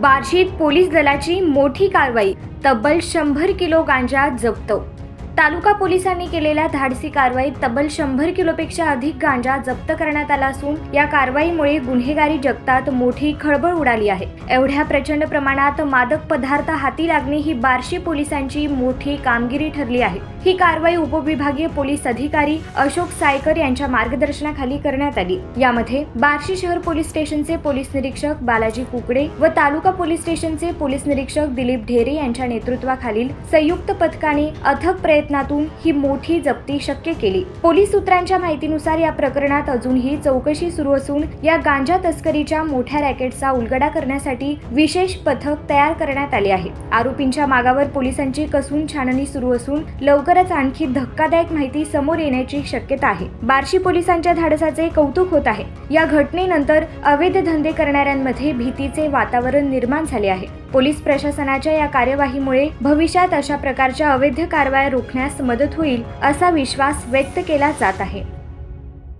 बार्शीत police दलाची मोठी कारवाई. तब्बल शंभर किलो गांजा जप्त तालुका पोलिसांनी केलेल्या धाडसी कारवाईत तब्बल शंभर किलोपेक्षा अधिक गांजा जप्त करण्यात आला असून या कारवाईमुळे गुन्हेगारी जगतात मोठी खळबळ उडाली आहे. एवढ्या प्रचंड प्रमाणात मादक पदार्थ हाती लागणे ही बार्शी पोलिसांची मोठी कामगिरी ठरली आहे. ही कारवाई उपविभागीय पोलीस अधिकारी अशोक सायकर यांच्या मार्गदर्शनाखाली करण्यात आली. यामध्ये बार्शी शहर पोलीस स्टेशनचे पोलीस निरीक्षक बालाजी कुकडे व तालुका पोलीस स्टेशनचे पोलीस निरीक्षक दिलीप ढेरे यांच्या नेतृत्वाखालील संयुक्त पथकाने अथक प्रयत्न प्रयत्नातून ही मोठी जप्ती शक्य केली. पोलीस सूत्रांच्या माहितीनुसार या प्रकरणात अजूनही चौकशी सुरू असून या गांजा तस्करीच्या मोठ्या रॅकेटचा उलगडा करण्यासाठी विशेष पथक तयार करण्यात आले आहे. आरोपींच्या मागावर पोलिसांची कसून छाननी सुरू असून लवकरच आणखी धक्कादायक माहिती समोर येण्याची शक्यता आहे. बार्शी पोलिसांच्या धाडसाचे कौतुक होत आहे. या घटनेनंतर अवैध धंदे करणाऱ्यांमध्ये भीतीचे वातावरण निर्माण झाले आहे. पोलीस प्रशासनाच्या या कार्यवाहीमुळे भविष्यात अशा प्रकारच्या अवैध कारवाया रोखण्यास मदत होईल असा विश्वास व्यक्त केला जात आहे.